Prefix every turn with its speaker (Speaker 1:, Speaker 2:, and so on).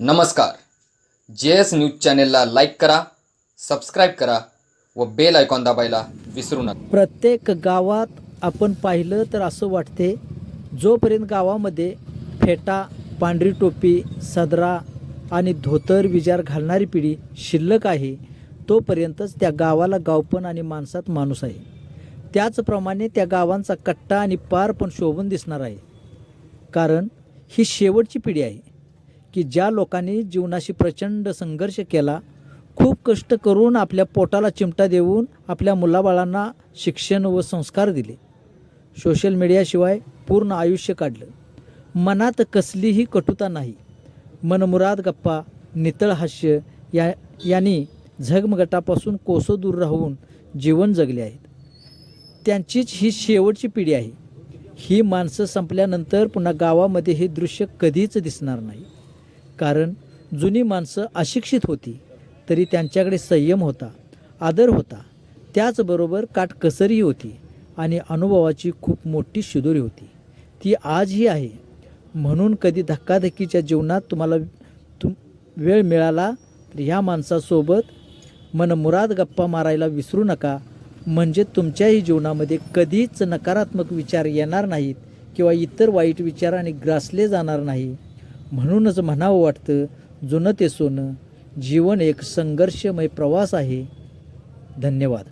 Speaker 1: नमस्कार. J S news चॅनेलला like करा सबस्क्राईब करा व बेल आयकॉन दाबायला विसरू नका.
Speaker 2: प्रत्येक गावात आपण पाहिलं तर असं वाटते जोपर्यंत गावामध्ये फेटा पांढरी टोपी सदरा आणि धोतर विजार घालणारी पिढी शिल्लक आहे तोपर्यंतच त्या गावाला गावपण आणि माणसात माणूस आहे. त्याचप्रमाणे त्या गावांचा कट्टा आणि पार पण शोभून दिसणार आहे. कारण ही शेवटची पिढी आहे. की ज्या लोकांनी जीवनाशी प्रचंड संघर्ष केला खूप कष्ट करून आपल्या पोटाला चिमटा देऊन आपल्या मुलाबाळांना शिक्षण व संस्कार दिले. सोशल मीडियाशिवाय पूर्ण आयुष्य काढलं. मनात कसलीही कटुता नाही. मनमुराद गप्पा नितळ हास्य या यांनी झगमगटापासून कोसो दूर राहून जीवन जगले आहेत. त्यांचीच ही शेवटची पिढी आहे. ही माणसं संपल्यानंतर पुन्हा गावामध्ये हे दृश्य कधीच दिसणार नाही. कारण जुनी माणसं अशिक्षित होती तरी त्यांच्याकडे संयम होता आदर होता. त्याचबरोबर काटकसरही होती आणि अनुभवाची खूप मोठी शिदोरी होती. ती आजही आहे. म्हणून कधी धक्काधक्कीच्या जीवनात तुम्हाला तुम वेळ मिळाला तर ह्या माणसासोबत मनमुराद गप्पा मारायला विसरू नका. म्हणजे तुमच्याही जीवनामध्ये कधीच नकारात्मक विचार येणार नाहीत किंवा इतर वाईट विचाराने ग्रासले जाणार नाही. म्हणूनच म्हणावं वाटतं जुनं ते सोनं जीवन एक संघर्षमय प्रवास आहे. धन्यवाद.